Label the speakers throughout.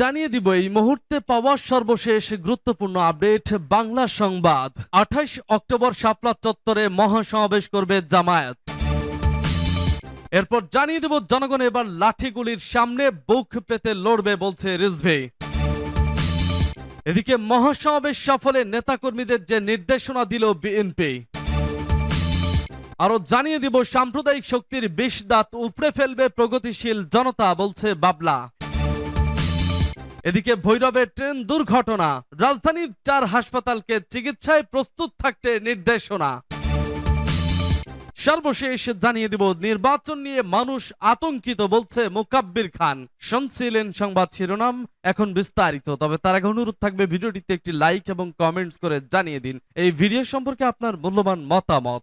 Speaker 1: জানিয়ে দিব, এই মুহূর্তে পাওয়া সর্বশেষ গুরুত্বপূর্ণ আপডেট, বাংলা সংবাদ। আঠাশ অক্টোবর শাপলা চত্বরে মহাসমাবেশ করবে জামায়াত। এরপর জানিয়ে দেব, জনগণ এবার লাঠিগুলির সামনে বুক পেতে লড়বে বলছে রিজভি। এদিকে মহাসমাবেশ সফলে নেতাকর্মীদের যে নির্দেশনা দিল বিএনপি। আরও জানিয়ে দিব, সাম্প্রদায়িক শক্তির বিষ দাঁত উপড়ে ফেলবে প্রগতিশীল জনতা বলছে বাবলা। এদিকে ভৈরবে ট্রেন দুর্ঘটনা। রাজধানীর চার হাসপাতালকে চিকিৎসায় প্রস্তুত থাকতে নির্দেশনা। সর্বশেষ জানিয়ে দিব, নির্বাচন নিয়ে মানুষ আতঙ্কিত বলছে মুকাব্বির খান। শুনছিলেন সংবাদ শিরোনাম, এখন বিস্তারিত। তবে তার আগে অনুরোধ থাকবে, ভিডিওটিতে একটি লাইক এবং কমেন্টস করে জানিয়ে দিন। এই ভিডিও সম্পর্কে আপনার মূল্যবান মতামত।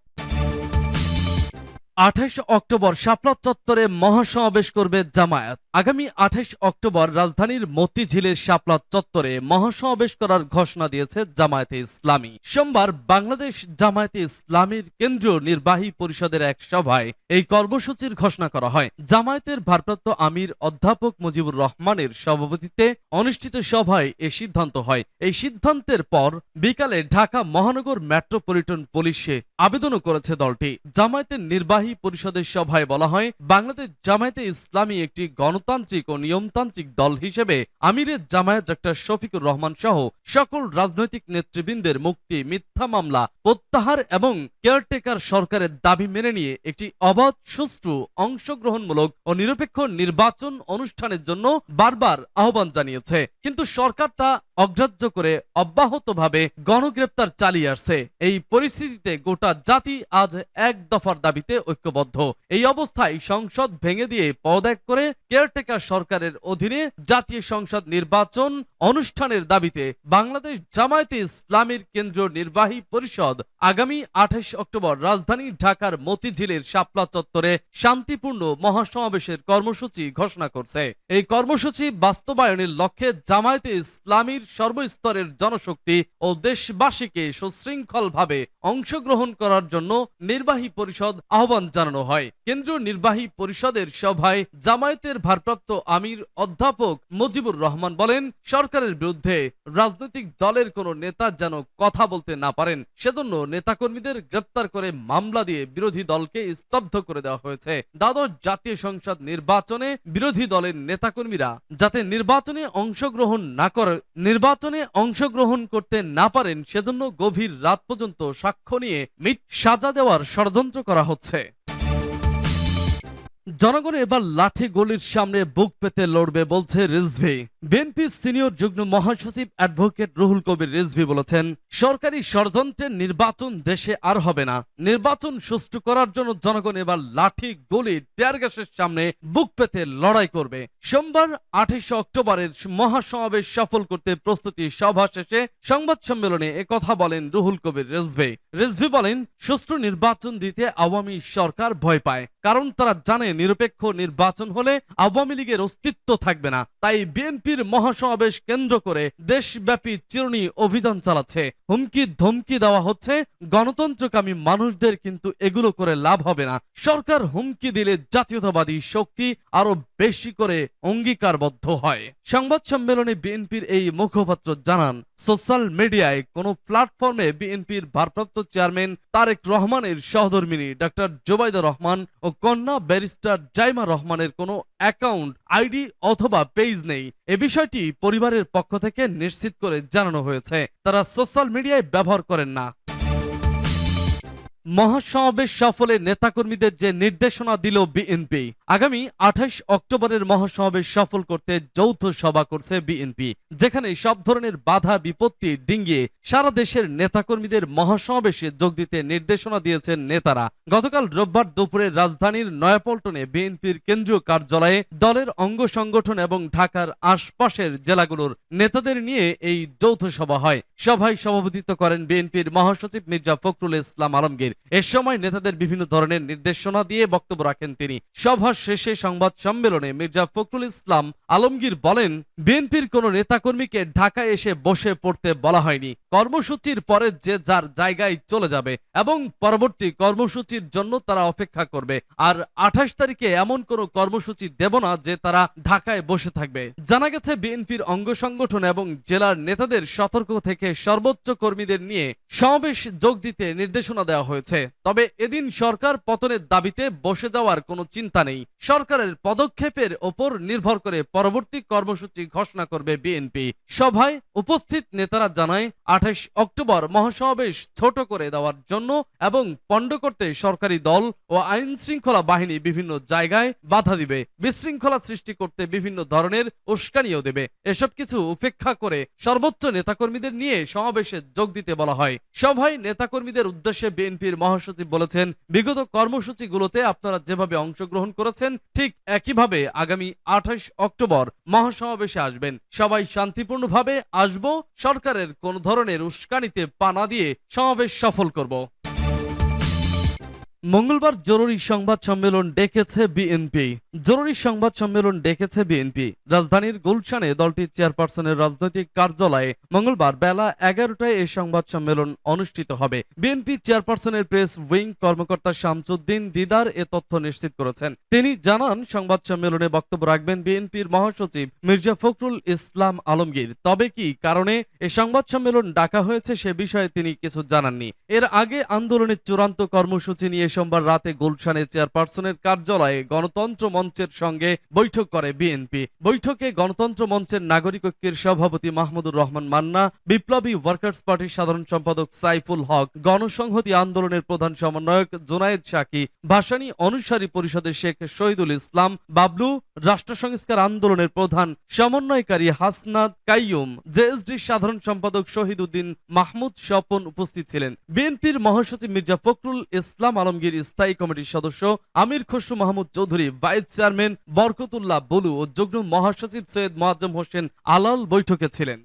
Speaker 1: আঠাশ অক্টোবর শাপলা চত্বরে মহাসমাবেশ করবে জামায়াত। আগামী আঠাশ অক্টোবর রাজধানীর মতিঝিলের শাপলা চত্বরে মহাসমাবেশ করার ঘোষণা দিয়েছে জামায়াতে ইসলামী। সোমবার বাংলাদেশ জামায়াতে ইসলামীর কেন্দ্রীয় নির্বাহী পরিষদের এক সভায় এই কর্মসূচির ঘোষণা করা হয়। জামায়াতের ভারপ্রাপ্ত আমির অধ্যাপক মুজিবুর রহমানের সভাপতিত্বে অনুষ্ঠিত সভায় এ সিদ্ধান্ত হয়। এই সিদ্ধান্তের পর বিকালে ঢাকা মহানগর মেট্রোপলিটন পুলিশে আবেদনও করেছে দলটি। জামায়াতের নির্বাহী পরিষদের সভায় বলা হয়, বাংলাদেশ জামায়াতে ইসলামী একটি গণতান্ত্রিক ও নিয়মতান্ত্রিক দল হিসেবে আমিরের জামায়াত ডক্টর শফিকুর রহমান সহ সকল রাজনৈতিক নেতৃবৃন্দের মুক্তি, মিথ্যা মামলা, প্রত্যাহার এবং কেয়ারটেকার সরকারের দাবি মেনে নিয়ে একটি অবাধ, সুষ্ঠু, অংশগ্রহণমূলক ও নিরপেক্ষ নির্বাচন অনুষ্ঠানের জন্য বারবার আহ্বান জানিয়েছে। কিন্তু সরকার তা অগ্রাহ্য করে অব্যাহতভাবে গণগ্রেপ্তার চালিয়ে আসছে। এই পরিস্থিতিতে গোটা জাতি আজ এক দফার দাবিতে ঐক্যবদ্ধ। এই অবস্থায় সংসদ ভেঙে দিয়ে পদত্যাগ করে কেয়ারটেকার সরকারের অধীনে জাতীয় সংসদ নির্বাচন অনুষ্ঠানের দাবিতে বাংলাদেশ জামায়াতে ইসলামীর কেন্দ্রীয় নির্বাহী পরিষদ আগামী আঠাশ অক্টোবর রাজধানী ঢাকার মতিঝিলের শাপলা চত্বরে শান্তিপূর্ণ মহাসমাবেশের কর্মসূচি ঘোষণা করছে। এই কর্মসূচি বাস্তবায়নের লক্ষ্যে জামায়াতে ইসলামীর সর্বস্তরের জনশক্তি ও দেশবাসীকে সুশৃঙ্খলভাবে অংশগ্রহণ করার জন্য নির্বাহী পরিষদ আহ্বান জানানো হয়। কেন্দ্রীয় নির্বাহী পরিষদের সভায় জামায়াতের ভারপ্রাপ্ত আমির অধ্যাপক মুজিবুর রহমান বলেন, সরকারের বিরুদ্ধে রাজনৈতিক দলের কোনো নেতা যেন কথা বলতে না পারেন, সেজন্য নেতাকর্মীদের গ্রেপ্তার করে মামলা দিয়ে বিরোধী দলকে স্তব্ধ করে দেওয়া হয়েছে। দ্বাদশ জাতীয় সংসদ নির্বাচনে বিরোধী দলের নেতাকর্মীরা যাতে নির্বাচনে অংশগ্রহণ না করে, নির্বাচনে অংশগ্রহণ করতে না পারেন, সেজন্য গভীর রাত পর্যন্ত সাক্ষ্য নিয়ে মিথ সাজা দেওয়ার ষড়যন্ত্র করা হচ্ছে। জনগণ এবার লাঠি গলির সামনে বুক পেতে লড়বে বলছে রিজভি। বিএনপি সিনিয়র যুগ্ম মহাসচিব অ্যাডভোকেট রুহুল কবির রিজভি বলেছেন, সরকারি ষড়যন্ত্রের নির্বাচন দেশে আর হবে না। নির্বাচন সুষ্ঠু করার জন্য জনগণ এবার লাঠি গলি টেয়ার গ্যাসের সামনে বুক পেতে লড়াই করবে। সোমবার আঠাশে অক্টোবরের মহাসমাবেশ সফল করতে প্রস্তুতি সভা শেষে সংবাদ সম্মেলনে কথা বলেন রুহুল কবির রিজভি। রিজভি বলেন, সুষ্ঠু নির্বাচন দিতে আওয়ামী সরকার ভয় পায়। কারণ তারা জানে নিরপেক্ষ নির্বাচন হলে আওয়ামী লীগের অস্তিত্ব থাকবে না। তাই বিএনপির মহাসমাবেশ কেন্দ্র করে দেশব্যাপী চিরুনি অভিযান চালাচ্ছে। হুমকি ধমকি দেওয়া হচ্ছে। গণতন্ত্রকামী মানুষদের কিন্তু এগুলো করে লাভ হবে না। সরকার হুমকি দিলে জাতীয়তাবাদী শক্তি আরও বেশি করে অঙ্গীকারবদ্ধ হয়। সংবাদ সম্মেলনে বিএনপির এই মুখপাত্র জানান সোশ্যাল মিডিয়ায় কোন প্ল্যাটফর্মে বিএনপির ভারপ্রাপ্ত চেয়ারম্যান তারেক রহমানের সহধর্মিনী ডক্টর জোবাইদা রহমান ও কন্যা ব্যারিস্টার জাইমা রহমানের কোনো অ্যাকাউন্ট, আইডি অথবা পেজ নেই। এ বিষয়টি পরিবারের পক্ষ থেকে নিশ্চিত করে জানানো হয়েছে। তারা সোশ্যাল মিডিয়ায় ব্যবহার করেন না। মহাসমাবেশ সফলে নেতাকর্মীদের যে নির্দেশনা দিল বিএনপি। আগামী আঠাশ অক্টোবরের মহাসমাবেশ সফল করতে যৌথ সভা করছে বিএনপি, যেখানে সব ধরনের বাধা, বিপত্তি ডিঙ্গিয়ে সারা দেশের নেতাকর্মীদের মহাসমাবেশে যোগ দিতে নির্দেশনা দিয়েছেন নেতারা। গতকাল রোববার দুপুরে রাজধানীর নয়াপল্টনে বিএনপির কেন্দ্রীয় কার্যালয়ে দলের অঙ্গ সংগঠন এবং ঢাকার আশপাশের জেলাগুলোর নেতাদের নিয়ে এই যৌথ সভা হয়। সভায় সভাপতিত্ব করেন বিএনপির মহাসচিব মির্জা ফখরুল ইসলাম আলমগীর। এ সময় নেতাদের বিভিন্ন ধরনের নির্দেশনা দিয়ে বক্তব্য রাখেন তিনি। সভা শেষে সংবাদ সম্মেলনে মির্জা ফখরুল ইসলাম আলমগীর বলেন, বিএনপির কোনো নেতাকর্মীকে ঢাকায় এসে বসে পড়তে বলা হয়নি। কর্মসূচির পরে যে যার জায়গায় চলে যাবে এবং পরবর্তী কর্মসূচির জন্য তারা অপেক্ষা করবে। আর আঠাশ তারিখে এমন কোনো কর্মসূচি দেব না যে তারা ঢাকায় বসে থাকবে। জানা গেছে, বিএনপির অঙ্গ সংগঠন এবং জেলার নেতাদের সতর্ক থেকে সর্বোচ্চ কর্মীদের নিয়ে সমাবেশ যোগ দিতে নির্দেশনা দেওয়া হয়েছে। তবে এদিন সরকার পতনের দাবিতে বসে যাওয়ার কোনো চিন্তা নেই। সরকারের পদক্ষেপের ওপর নির্ভর করে পরবর্তী কর্মসূচি ঘোষণা করবে বিএনপি। সভায় উপস্থিত নেতারা জানায়, আঠাশ অক্টোবর মহাসমাবেশ ছোট করে দেওয়ার জন্য এবং পণ্ড করতে সরকারি দল ও আইন শৃঙ্খলা বাহিনী বিভিন্ন জায়গায় বাধা দিবে, বিশৃঙ্খলা সৃষ্টি করতে বিভিন্ন ধরনের উস্কানিও দেবে। এসব কিছু উপেক্ষা করে সর্বোচ্চ নেতাকর্মীদের নিয়ে সমাবেশে যোগ দিতে বলা হয়। সভায় নেতাকর্মীদের উদ্দেশ্যে বিএনপির মহাসচিব বলেছেন, বিগত কর্মসূচিগুলোতে আপনারা যেভাবে অংশগ্রহণ করেছেন ঠিক একইভাবে আগামী আঠাশ অক্টোবর মহাসমাবেশে আসবেন। সবাই শান্তিপূর্ণভাবে আসব, সরকারের কোন ধরনের উস্কানিতে পানা দিয়ে সমাবেশ সফল করব। মঙ্গলবার জরুরি সংবাদ সম্মেলন ডেকেছে বিএনপি। জরুরি সংবাদ সম্মেলন ডেকেছে বিএনপি। রাজধানীর গুলশানে দলটির চেয়ারপারসনের রাজনৈতিক কার্যালয়ে মঙ্গলবার বেলা এগারোটায় এই সংবাদ সম্মেলন অনুষ্ঠিত হবে। বিএনপি চেয়ারপারসনের প্রেস উইং কর্মকর্তা শামসুদ্দিন দিদার এ তথ্য নিশ্চিত করেছেন। তিনি জানান, সংবাদ সম্মেলনে বক্তব্য রাখবেন বিএনপির মহাসচিব মির্জা ফখরুল ইসলাম আলমগীর। তবে কি কারণে এ সংবাদ সম্মেলন ডাকা হয়েছে সে বিষয়ে তিনি কিছু জানাননি। এর আগে আন্দোলনের চূড়ান্ত কর্মসূচি নিয়ে সোমবার রাতে গুলশানে চেয়ারপারসনের কার্যালয়ে গণতন্ত্র মঞ্চের সঙ্গে বৈঠক করে বিএনপি। বৈঠকে গণতন্ত্র মঞ্চের নাগরিক ঐক্যের সভাপতি মাহমুদুর রহমান মান্না, বিপ্লবী ওয়ার্কার্স পার্টির সাধারণ সম্পাদক সাইফুল হক, গণসংহতি আন্দোলনের প্রধান সমন্বয়ক জোনায়েদ সাকি, ভাসানী অনুসারী পরিষদের শেখ শহীদুল ইসলাম, বাবলু রাষ্ট্র সংস্কার আন্দোলনের প্রধান সমন্বয়কারী হাসনাদ কাইয়ুম, জেএসডির সাধারণ সম্পাদক শহীদ উদ্দিন মাহমুদ স্বপন উপস্থিত ছিলেন। বিএনপির মহাসচিব মির্জা ফখরুল ইসলাম আলমগীর স্থায়ী কমিটির সদস্য আমির খসরু মাহমুদ চৌধুরী, ভাইস চেয়ারম্যান বরকতুল্লাহ বলু ও যুগ্ম মহাসচিব সৈয়দ মোয়াজ্জম হোসেন আলাল বৈঠকে ছিলেন।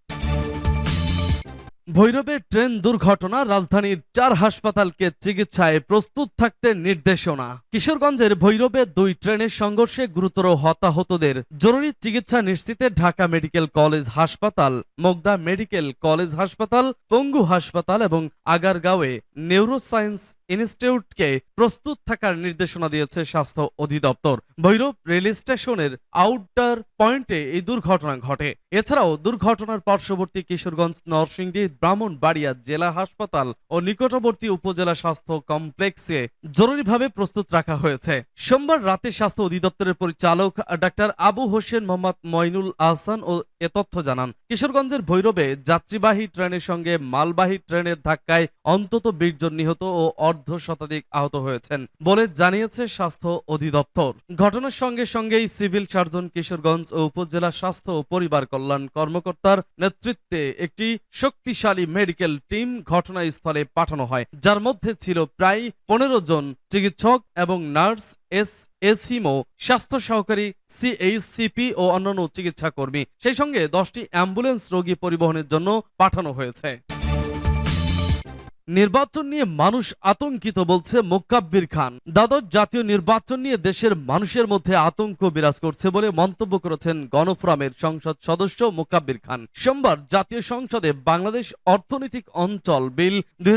Speaker 1: ভৈরবে ট্রেন দুর্ঘটনা, রাজধানীর চার হাসপাতালকে চিকিৎসায় প্রস্তুত থাকতে নির্দেশনা। কিশোরগঞ্জের ভৈরবে দুই ট্রেনের সংঘর্ষে গুরুতর হতাহতদের জরুরি চিকিৎসা নিশ্চিতে ঢাকা মেডিকেল কলেজ হাসপাতাল, মোগদা মেডিকেল কলেজ হাসপাতাল, পঙ্গু হাসপাতাল এবং আগারগাঁওয়ে নিউরোসায়েন্স ইনস্টিটিউটকে প্রস্তুত থাকার নির্দেশনা দিয়েছে স্বাস্থ্য অধিদপ্তর। ভৈরব রেল স্টেশনের আউটডোর পয়েন্টে এই দুর্ঘটনা ঘটে। এছাড়াও দুর্ঘটনার পার্শ্ববর্তী কিশোরগঞ্জ, নরসিংদী, ব্রাহ্মণবাড়িয়া জেলা হাসপাতাল ও নিকটবর্তী উপজেলা স্বাস্থ্য কমপ্লেক্সে জরুরিভাবে প্রস্তুত রাখা হয়েছে। সোমবার রাতে স্বাস্থ্য অধিদপ্তরের পরিচালক ডাক্তার আবু হোসেন মোহাম্মদ মইনুল আহসান ও এ তথ্য জানান, কিশোরগঞ্জের ভৈরবে যাত্রীবাহী ট্রেনের সঙ্গে মালবাহী ট্রেনের ধাক্কায় অন্তত বিশ জন নিহত ও অর্ধ শতাধিক আহত হয়েছেন বলে জানিয়েছে স্বাস্থ্য অধিদপ্তর। ঘটনার সঙ্গে সঙ্গেই সিভিল সার্জন কিশোরগঞ্জ ও উপজেলা স্বাস্থ্য ও পরিবার কল্যাণ কর্মকর্তার নেতৃত্বে একটি শক্তিশালী মেডিকেল টিম ঘটনাস্থলে পাঠানো হয়, যার মধ্যে ছিল প্রায় পনেরো জন চিকিৎসক এবং নার্স, এস এস এসিমো স্বাস্থ্য সহকারী সিএইচসিপি ও অন্যান্য চিকিৎসা কর্মী সেই সঙ্গে দশটি অ্যাম্বুলেন্স রোগী পরিবহনের জন্য পাঠানো হয়েছে। নির্বাচন নিয়ে মানুষ আতঙ্কিত বলছে মোকাব্বির খান। দ্বাদশ জাতীয় নির্বাচন নিয়ে দেশের মানুষের মধ্যে আতঙ্ক বিরাজ করছে বলে মন্তব্য করেছেন গণফোরামের সংসদ সদস্য মোকাব্বির খান। সোমবার জাতীয় সংসদে বাংলাদেশ অর্থনৈতিক অঞ্চল বিল দুই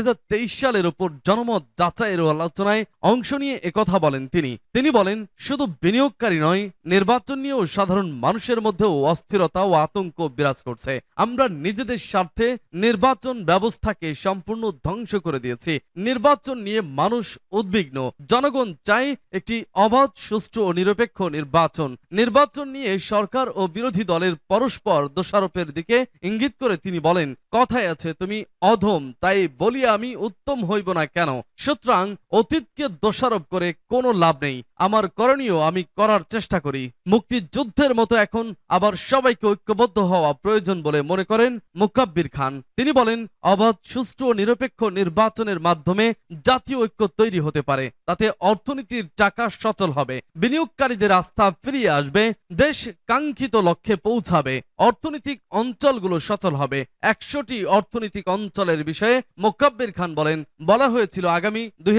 Speaker 1: সালের উপর জনমত যাচাইয়ের আলোচনায় অংশ নিয়ে একথা বলেন তিনি। তিনি বলেন, শুধু বিনিয়োগকারী নয়, নির্বাচন নিয়েও সাধারণ মানুষের মধ্যেও অস্থিরতা ও আতঙ্ক বিরাজ করছে। আমরা নিজেদের স্বার্থে নির্বাচন ব্যবস্থাকে সম্পূর্ণ ধ্বংস করে দিয়েছি। নির্বাচন নিয়ে মানুষ উদ্বিগ্ন। জনগণ চায় একটি অবাধ, সুষ্ঠু ও নিরপেক্ষ নির্বাচন। নির্বাচন নিয়ে সরকার ও বিরোধী দলের পরস্পর দোষারোপের দিকে ইঙ্গিত করে তিনি বলেন, কথায় আছে, তুমি অধম, তাই বলি আমি উত্তম হইব না কেন? সুতরাং অতীতকে দোষারোপ করে কোনো লাভ নেই। আমার করণীয় আমি করার চেষ্টা করি। মুক্তিযুদ্ধের মতো এখন আবার সবাইকে ঐক্যবদ্ধ হওয়া প্রয়োজন বলে মনে করেন মুকাব্বির খান। তিনি বলেন, অবাধ, সুষ্ঠু ও নিরপেক্ষ নির্বাচনের মাধ্যমে জাতীয় ঐক্য তৈরি হতে পারে। তাতে অর্থনীতির চাকা সচল হবে। বিনিয়োগকারীদের আস্থা ফিরিয়ে আসবে। দেশ কাঙ্ক্ষিত লক্ষ্যে পৌঁছাবে। অর্থনৈতিক অঞ্চলগুলো সচল হবে। একশোটি অর্থনৈতিক অঞ্চলের বিষয়ে মোকাব্বির খান বলেন, বলা হয়েছিল আগামী দুই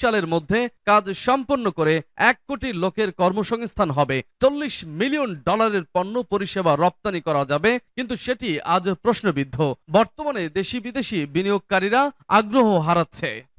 Speaker 1: সালের মধ্যে কাজ সম্পন্ন করে এক কোটি লোকের কর্মসংস্থান হবে। চল্লিশ মিলিয়ন ডলারের পণ্য পরিষেবা রপ্তানি করা যাবে, কিন্তু সেটি আজ প্রশ্নবিদ্ধ। বর্তমানে দেশি বিদেশি বিনিয়োগকারীরা আগ্রহ হারাচ্ছে।